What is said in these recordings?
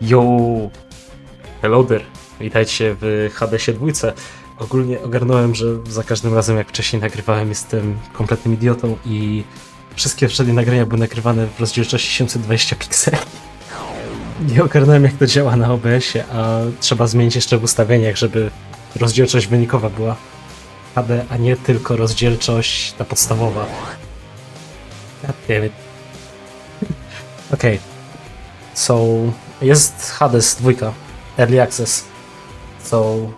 Yo! Hello there! Witajcie w Hadesie dwójce. Ogólnie ogarnąłem, że za każdym razem jak wcześniej nagrywałem jestem kompletnym idiotą i wszystkie poprzednie nagrania były nagrywane w rozdzielczości 720 pikseli. Nie ogarnąłem jak to działa na OBS-ie, a trzeba zmienić jeszcze w ustawieniach, żeby rozdzielczość wynikowa była HD, a nie tylko rozdzielczość ta podstawowa. God damn it. Okej. So, jest Hades 2, Early Access. So,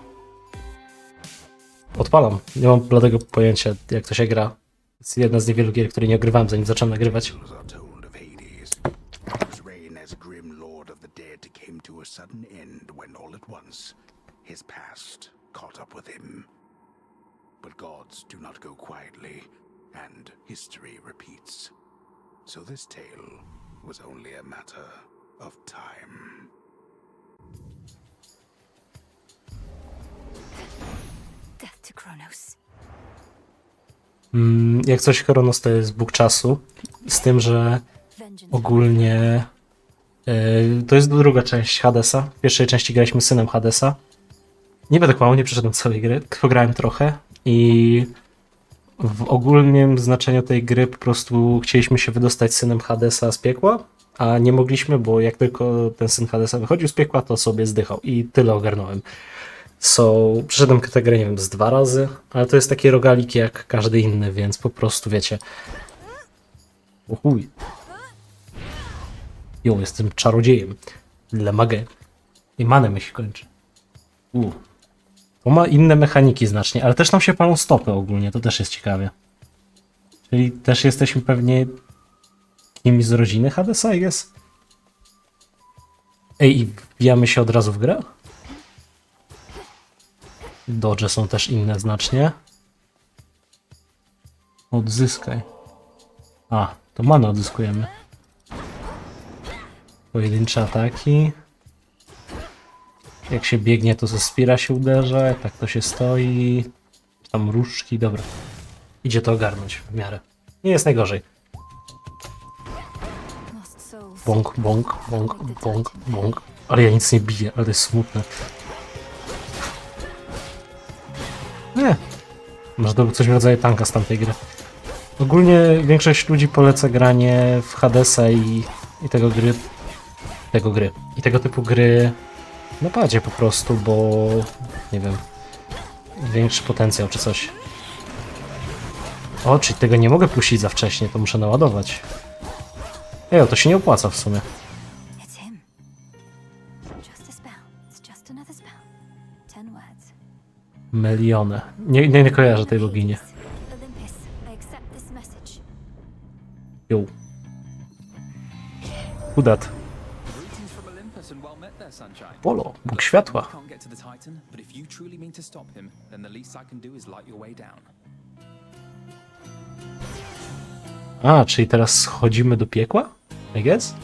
odpalam. Nie mam bladego pojęcia, jak to się gra. Jest jedna z niewielu gier, które nie ogrywałem, zanim zacząłem nagrywać. Go quietly. So this tale was only a matter of time. Death to Kronos. Mm, Jak coś, Chronos to jest Bóg czasu, z tym, że ogólnie yy, to jest druga część Hadesa. W pierwszej części graliśmy synem Hadesa. Nie będę kłamał, nie przeszedłem całej gry, pograłem trochę i w ogólnym znaczeniu tej gry po prostu chcieliśmy się wydostać synem Hadesa z piekła, a nie mogliśmy, bo jak tylko ten syn Hadesa wychodził z piekła, to sobie zdychał i tyle ogarnąłem. So, przeszedłem grę, nie wiem, z dwa razy, ale to jest taki rogalik jak każdy inny, więc po prostu wiecie. O chuj. Jo, jestem czarodziejem. Le magę. I manę mi się kończy. U. To ma inne mechaniki znacznie, ale też nam się palą stopy ogólnie, to też jest ciekawe. Czyli też jesteśmy pewnie kimś z rodziny Hadesa, jest? Ej, i wbijamy się od razu w grę? Dodże są też inne znacznie. Odzyskaj. A, to manę odzyskujemy. Pojedyncze ataki. Jak się biegnie, to ze Spira się uderza, jak tak to się stoi. Tam różdżki, dobra. Idzie to ogarnąć w miarę. Nie jest najgorzej. Bąk, bąk, bąk, bąk, bąk. Ale ja nic nie biję, ale to jest smutne. Nie. To był coś w rodzaju tanka z tamtej gry. Ogólnie większość ludzi poleca granie w Hadesa i, i tego gry. Tego gry. I tego typu gry na padzie po prostu, bo nie wiem. Większy potencjał czy coś. O, czyli tego nie mogę puścić za wcześnie, to muszę naładować. Ej, to się nie opłaca w sumie. It's him. Just a spell. It's just another spell. Ten words. Melione. Nie, nie, nie kojarzę tej bogini. Olympus, I accept this message. Jo. Udat. Greetings from Olympus and well met there, sunshine. Polo, Bóg światła. Can't get to the Titan, but if you truly mean to stop him, then the least I can do is light your way down. A, czyli teraz schodzimy do piekła? I guess?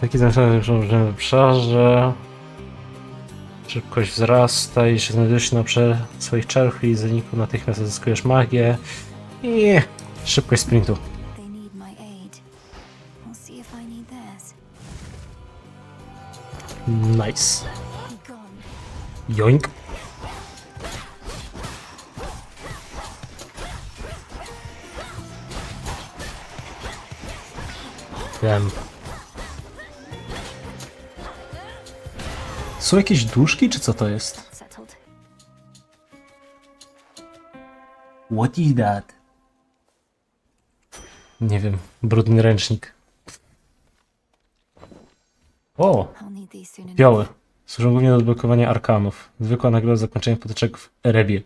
Taki znaczony że w obszarze. Szybkość wzrasta i że znajdujesz się na obszarze swoich czarów i zaniku natychmiast odzyskujesz magię. I szybkość sprintu. They need Wiem. Są jakieś duszki, czy co to jest? What is that? Nie wiem. Brudny ręcznik. O! I'll. Białe. Służą głównie do odblokowania arkanów. Zwykła nagroda zakończenia potyczek w Erebie.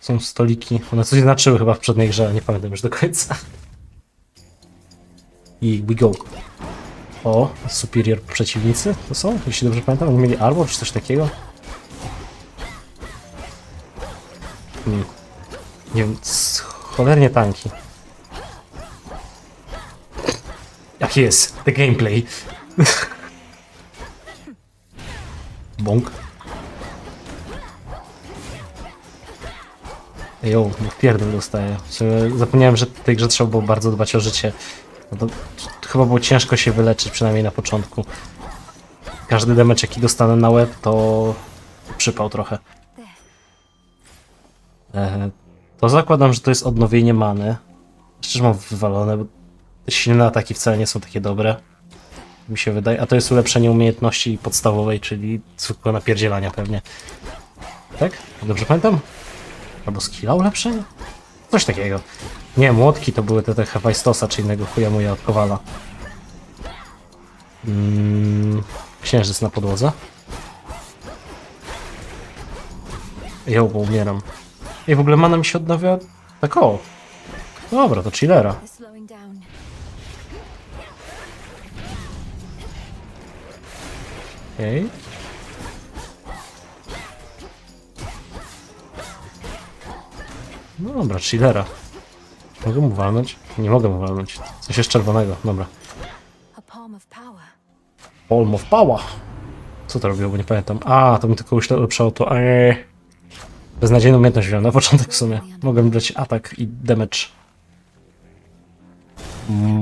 Są stoliki. One coś znaczyły chyba w przedniej grze, nie pamiętam już do końca. I we go. O, superior przeciwnicy to są? Jeśli dobrze pamiętam, oni mieli armor czy coś takiego? Hmm. Nie wiem, cholernie tanki. Jak jest? The gameplay. Bąk. Jo, pierdol dostaję. Zapomniałem, że w tej grze trzeba było bardzo dbać o życie. No to, chyba było ciężko się wyleczyć, przynajmniej na początku. Każdy damage jaki dostanę na łeb, to przypał trochę. E, to zakładam, że to jest odnowienie many. Szczerze mam wywalone, bo silne ataki wcale nie są takie dobre. Mi się wydaje. A to jest ulepszenie umiejętności podstawowej, czyli zwykłego napierdzielania pewnie. Tak? Dobrze pamiętam? Albo skilla ulepszenie? Coś takiego. Nie, młotki to były te, te Hefajstosa, czy innego chuja moja od Kowala. Mm, księżyc na podłodze. Jo, bo umieram. I w ogóle mana mi się odnawia tak o. Dobra, to chillera. Okej. No dobra, chillera. Mogę mu walnąć? Nie mogę mu walnąć. Coś jest czerwonego, dobra. Palm of power. Co to robiło, bo nie pamiętam. A, to mi tylko ulepszało to. Eee. Beznadziejną umiejętność wziąłem na początek w sumie. Mogłem dać atak i damage.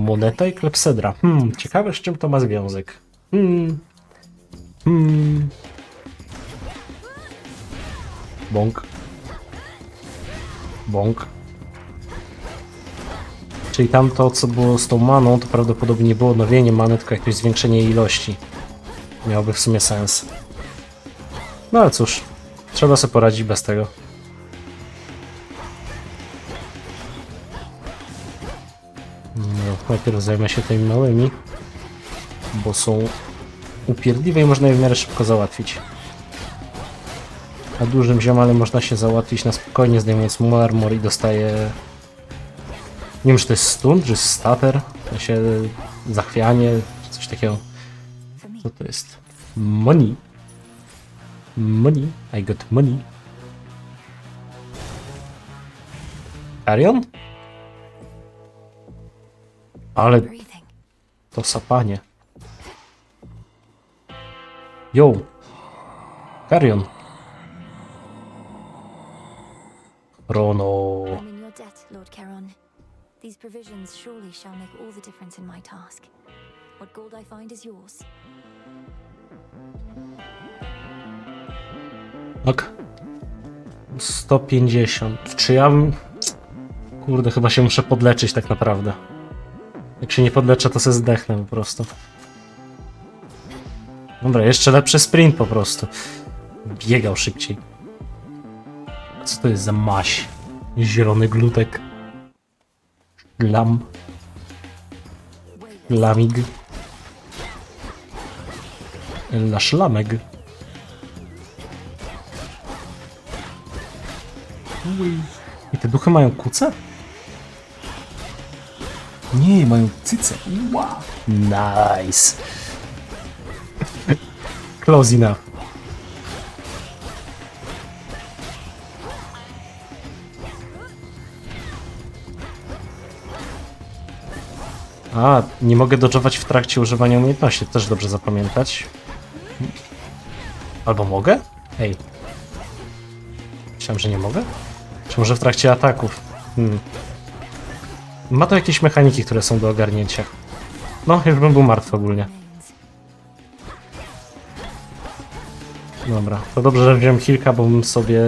Moneta i klepsydra. Hmm, ciekawe z czym to ma związek. Hmm. Hmm. Bąk. Bąk. Czyli tamto, co było z tą maną, to prawdopodobnie nie było odnowienie many, tylko jakieś zwiększenie ilości. Miałoby w sumie sens. No ale cóż, trzeba sobie poradzić bez tego. No, najpierw zajmę się tymi małymi, bo są upierdliwe i można je w miarę szybko załatwić. A dużym ziomalem można się załatwić na spokojnie, zdejmując mu armor i dostaje... Nie wiem, czy to jest stun, czy stater, w sensie zachwianie, czy coś takiego. Co to jest? Money. Money. I got money. Arion? Ale to sapanie. Yo. Karion. Rono. I'm in your debt, Lord Charon. These provisions surely shall make all the difference in my task. What gold I find is yours. Ok. 150. Czy ja... bym- Kurde, chyba się muszę podleczyć tak naprawdę. Jak się nie podleczę, to se zdechnę po prostu. Dobra, jeszcze lepszy sprint po prostu. Biegał szybciej. Co to jest za maś? Zielony glutek. Lam. Lamig. La szlamek. I te duchy mają kuce? Nie, mają cyce. Wow. Nice. Close enough. A, nie mogę dodżować w trakcie używania umiejętności. Też dobrze zapamiętać. Albo mogę? Ej. Myślałem, że nie mogę? Czy może w trakcie ataków? Hmm. Ma to jakieś mechaniki, które są do ogarnięcia. No, już bym był martwy ogólnie. Dobra, to dobrze, że wziąłem kilka, bo bym sobie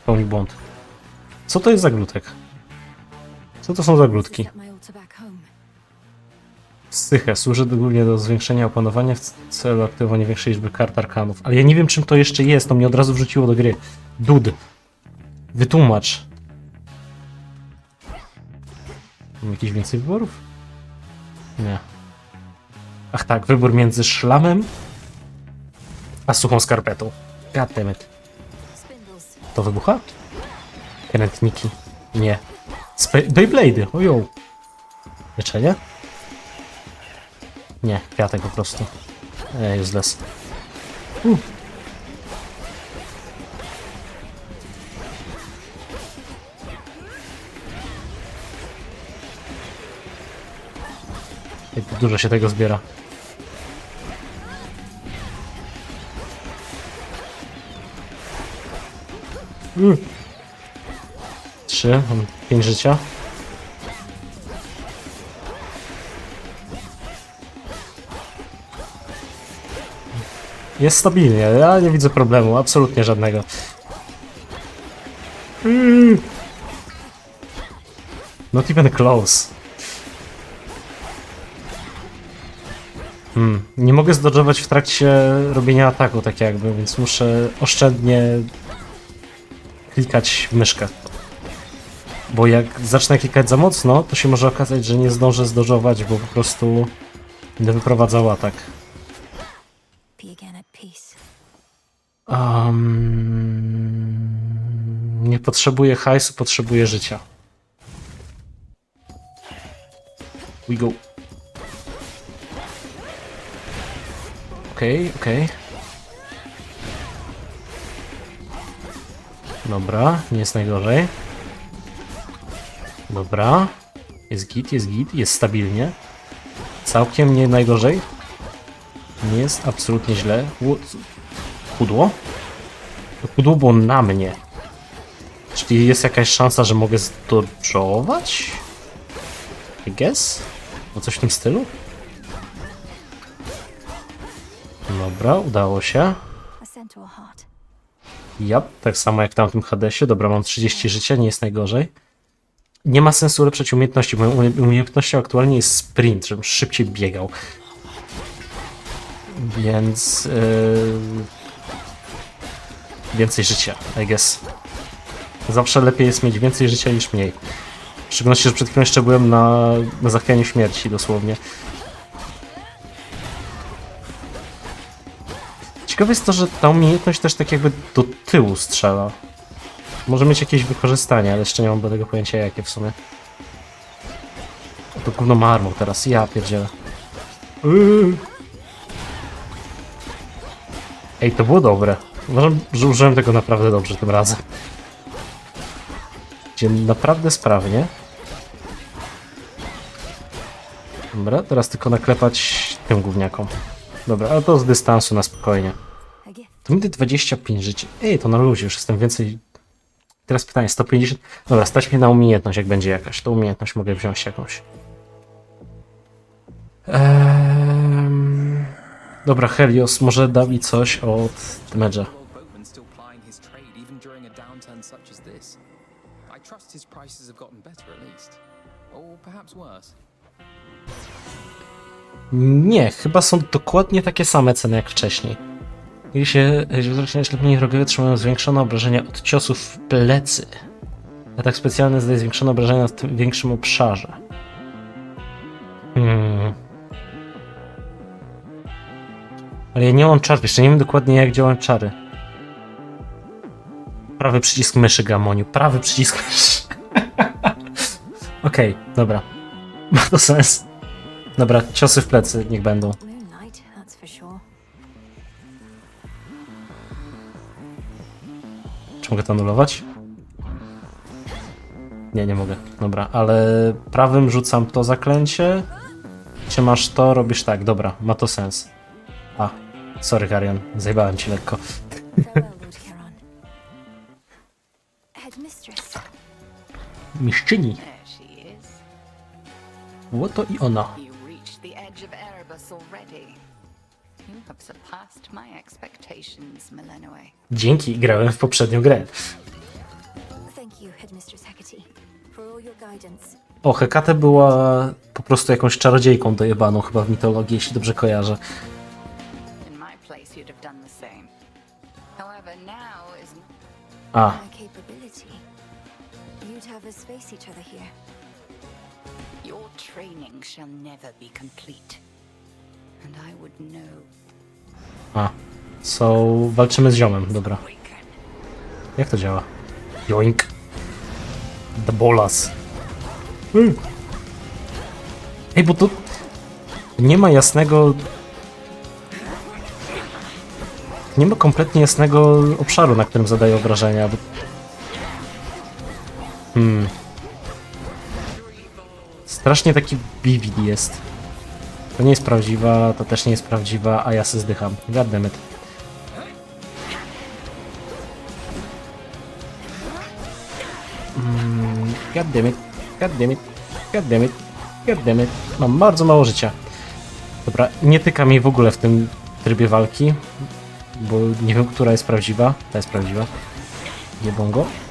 popełnił błąd. Co to jest za glutek? Co to są za glutki? Psyche. Służy głównie do zwiększenia opanowania w celu aktywowania większej liczby kart arkanów. Ale ja nie wiem, czym to jeszcze jest. To mnie od razu wrzuciło do gry. Dud. Wytłumacz. Mam jakieś więcej wyborów? Nie. Ach tak, wybór między szlamem a suchą skarpetą. Goddammit. To wybucha? Krętniki. Nie. Beyblade'y. Ojo. Leczenie? Nie, kwiatek po prostu. E, useless. Uh. Dużo się tego zbiera. Mm. Trzy, mam pięć życia. Jest stabilnie, ja nie widzę problemu, absolutnie żadnego. Mm. Not even close. Hmm. Nie mogę zdodżować w trakcie robienia ataku, tak jakby, więc muszę oszczędnie klikać w myszkę. Bo jak zacznę klikać za mocno, to się może okazać, że nie zdążę zdodżować, bo po prostu będę wyprowadzał atak. Be again at peace. Um, nie potrzebuję hajsu, potrzebuję życia. We go. Okej, okej. Dobra, nie jest najgorzej. Dobra. Jest git, jest git, jest stabilnie. Całkiem nie najgorzej. Nie jest absolutnie źle. Ło- Pudło? To pudło było na mnie. Czyli jest jakaś szansa, że mogę zdodżować? I guess? No coś w tym stylu? Dobra, udało się. Ja, tak samo jak w tamtym Hadesie. Dobra, mam 30 życia, nie jest najgorzej. Nie ma sensu ulepszać umiejętności. Moją umie- umiejętnością aktualnie jest sprint, żebym szybciej biegał. Więc... Yy... Więcej życia, I guess. Zawsze lepiej jest mieć więcej życia niż mniej. W szczególności, że przed chwilą jeszcze byłem na, na zachwianiu śmierci, dosłownie. Ciekawe jest to, że ta umiejętność też tak jakby do tyłu strzela. Może mieć jakieś wykorzystanie, ale jeszcze nie mam do tego pojęcia jakie w sumie. To gówno ma teraz, ja pierdzielę. Yy. Ej, to było dobre. Uważam, że użyłem tego naprawdę dobrze tym razem. Idzie naprawdę sprawnie. Dobra, teraz tylko naklepać tym gówniakom. Dobra, ale to z dystansu na spokojnie. To mi 25 życia. Ej, to na luzie, już jestem więcej. Teraz pytanie, 150. Dobra, stać mnie na umiejętność, jak będzie jakaś. To umiejętność mogę wziąć jakąś. Ehm... Dobra, Helios, może da mi coś od Damage'a. Prices have gotten better at least. Or perhaps worse. Nie, chyba są dokładnie takie same ceny jak wcześniej. Gdy się wzrocznie ślepieni wrogowie trzymają zwiększone obrażenia od ciosów w plecy. Atak specjalny zdaje zwiększone obrażenia na tym większym obszarze. Hmm. Ale ja nie mam czarów, jeszcze nie wiem dokładnie jak działają czary. Prawy przycisk myszy, Gamoniu, prawy przycisk myszy. Okej, dobra. Ma to sens. Dobra, ciosy w plecy niech będą. Czy mogę to anulować? Nie, nie mogę. Dobra, ale prawym rzucam to zaklęcie. Czy masz to, robisz tak. Dobra, ma to sens. A, sorry Garion, zajebałem ci lekko. have surpassed my expectations, Milenoe. Dzięki, grałem w poprzednią grę. O, Hekate była po prostu jakąś czarodziejką dojebaną chyba w mitologii, jeśli dobrze kojarzę. A, Capability. You'd have us face each other here. your training shall never be complete. And I would know. a. So, walczymy z ziomem, dobra. Jak to działa? Joink. The bolas. Mm. Ej, bo tu nie ma jasnego... Nie ma kompletnie jasnego obszaru, na którym zadaje obrażenia. Bo... Hmm. Strasznie taki vivid jest. To nie jest prawdziwa, to też nie jest prawdziwa, a ja se zdycham. Goddammit. Goddammit, goddammit, goddammit, goddammit. Mam bardzo mało życia. Dobra, nie tyka mi w ogóle w tym trybie walki. bo nie wiem, która jest prawdziwa. Ta jest prawdziwa. Nie bongo.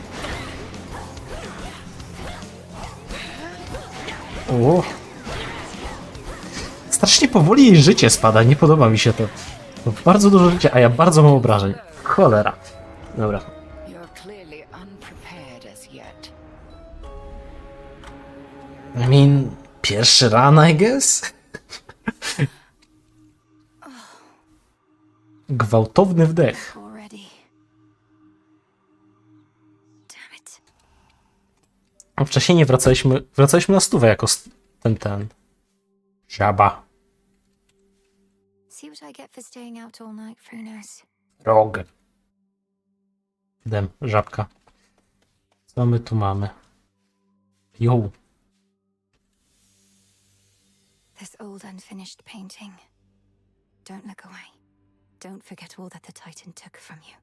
O! Strasznie powoli jej życie spada, nie podoba mi się to. Bardzo dużo życia, a ja bardzo mam obrażeń. Cholera. Dobra. I mean, pierwszy ran, I guess? Gwałtowny wdech. Already. Damn it. A wcześniej nie wracaliśmy, wracaliśmy na stówę jako st- ten, ten. Żaba. See what I get for staying out all night, Frunos. Rog. Dem, żabka. Co my tu mamy? Jo. This old unfinished painting. Don't look away. Don't forget all that the Titan took from you.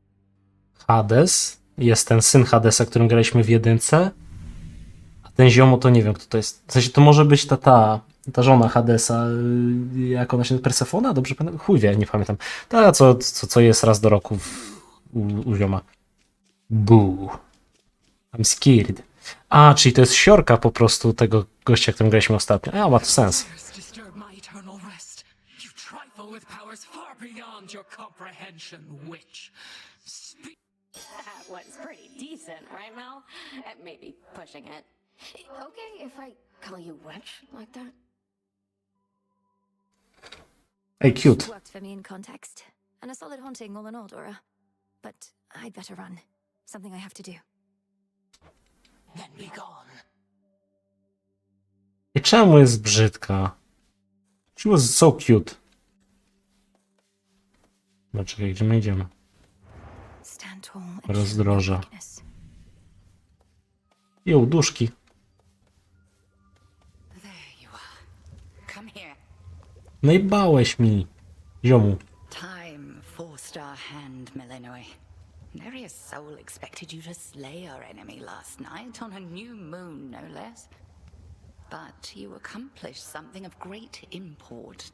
Hades. Jest ten syn Hadesa, którym graliśmy w jedynce. Ten ziomo to nie wiem, kto to jest. W sensie to może być ta, ta, ta żona Hadesa. yy, Jak ona się? Persefona? Dobrze pamiętam? Chuj wie, nie pamiętam. Ta, co, co, co jest raz do roku w, u, u zioma. Boo. I'm scared. A, czyli to jest siorka po prostu tego gościa, którym graliśmy ostatnio. A, ma to sens. That one's pretty decent, right, Mel? Maybe pushing it. Okay if I call you witch like that? Ej, cute. Worked for me in context. And a solid haunting all in all, Dora. But I'd better run. Something I have to do. Then be gone. I czemu jest brzydka? She was so cute. No czekaj, gdzie my idziemy? Stand tall and Rozdroża. show no weakness. Jo, duszki. Najbałeś mi, ziomu. Time forced our hand, Millenoi. Nereus Soul expected you to slay our enemy last night on a new moon, no less. But you accomplished something of great import.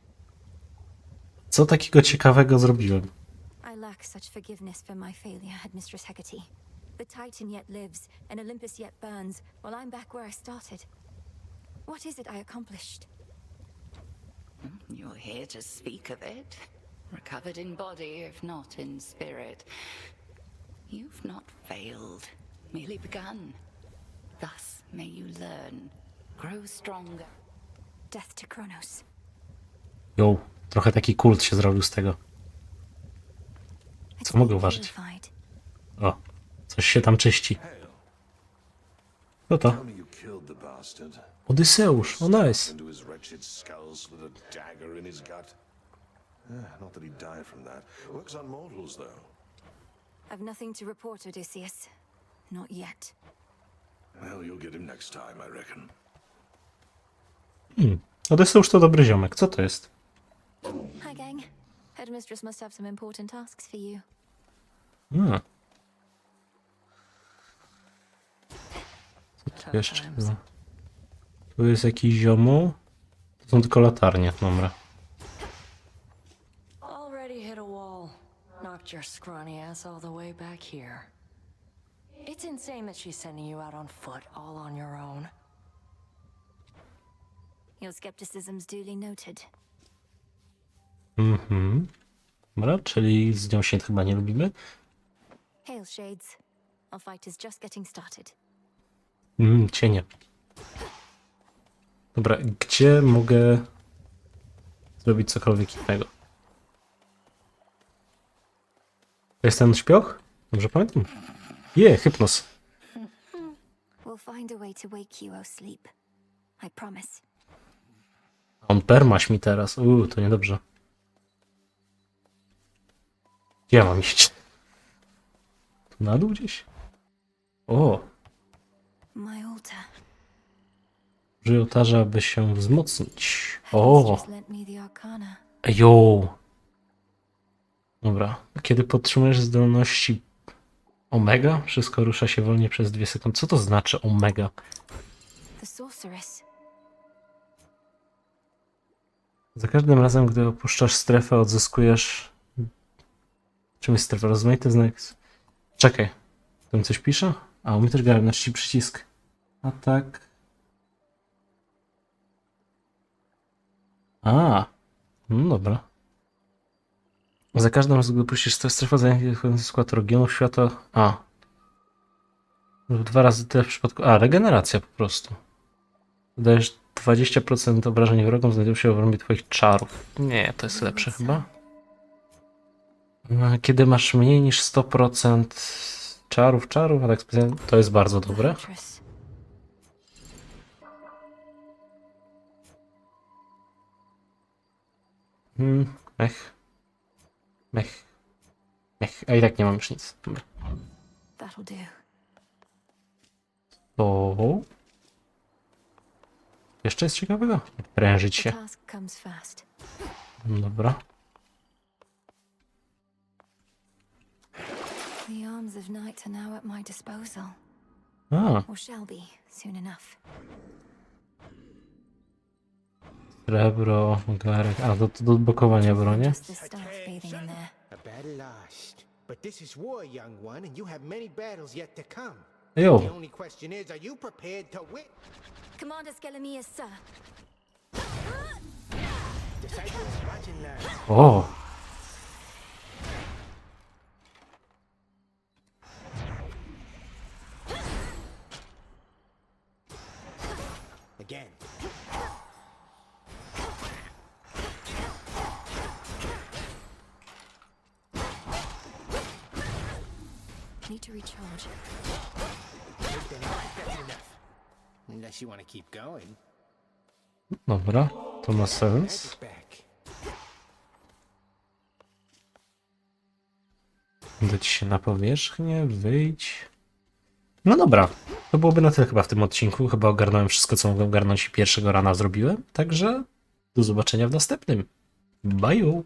Co takiego ciekawego zrobiłem? I lack such forgiveness for my failure, Headmistress Hecate. The Titan yet lives, and Olympus yet burns, while I'm back where I started. What is it I accomplished? You're here to speak of it. Recovered in body, if not in spirit. You've not failed, merely begun. Thus may you learn, grow stronger. Death to Kronos. Jo, trochę taki kult się zrobił z tego. Co mogę uważać? O, coś się tam czyści. Co to? Odyseusz, o nice. Into his wretched skull slid a dagger in his gut. Not that he'd die from that. Works on mortals, though. I've nothing to report, Odysseus. Not yet. Well, you'll get him next time, I reckon. Hmm. Odyseusz to dobry ziomek. Co to jest? Hi, gang. Headmistress must have some important tasks for you. A. Co tu jeszcze było? Tu jest jakiś ziomu. To są tylko latarnie, dobra. Already hit a wall. Knocked your scrawny ass all the way back here. It's insane that she's sending you out on foot all on your own. Your skepticism's duly noted. Mhm. Dobra, czyli z nią się chyba nie lubimy. Hail, Shades. Our fight is just getting started. Mm, cienie. Dobra, gdzie mogę zrobić cokolwiek innego? To jest ten śpioch? Dobrze pamiętam? Je, hypnos. We'll find a way to wake you, O sleep. I promise. On permaś mi teraz. Uuu, to niedobrze. Gdzie ja mam iść? Tu na dół gdzieś? O, My altar. Użyj ołtarza, aby się wzmocnić. O, Headmistress lent me the arcana. jo. Dobra, kiedy podtrzymujesz zdolności omega, wszystko rusza się wolniej przez dwie sekundy. Co to znaczy omega? Za każdym razem, gdy opuszczasz strefę, odzyskujesz Czym jest strefa? Rozmaity znak. Czekaj. To mi coś pisze? A, u mnie też grałem na trzeci przycisk. A A. No dobra. Za każdym razem, gdy puścisz strefę zajętych skład regionów świata. A. Dwa razy tyle w przypadku. A, regeneracja po prostu. Dajesz 20% obrażeń wrogom znajdują się w obrębie twoich czarów. Nie, to jest lepsze chyba. A Kiedy masz mniej niż 100% czarów, czarów, a tak specjalnie, to jest bardzo dobre. Hmm, mech. Mech. Mech. A i tak nie mam już nic. Dobra. To... Jeszcze jest ciekawego? Prężyć się. Dobra. The arms of night are now at my disposal. A, Or shall be soon enough. Srebro, garek. A, do, do odblokowania broni. But this is war, young one, and you have many battles yet to come. The Jo. only question is, are you prepared to win? Commander Skelemius, sir. O! Again. To recharge. Unless you want to keep going. Dobra, to ma sens. Back. Dać się na powierzchnię, wyjdź. No dobra, to byłoby na tyle chyba w tym odcinku. Chyba ogarnąłem wszystko, co mogłem ogarnąć i pierwszego rana zrobiłem. Także do zobaczenia w następnym. Bye!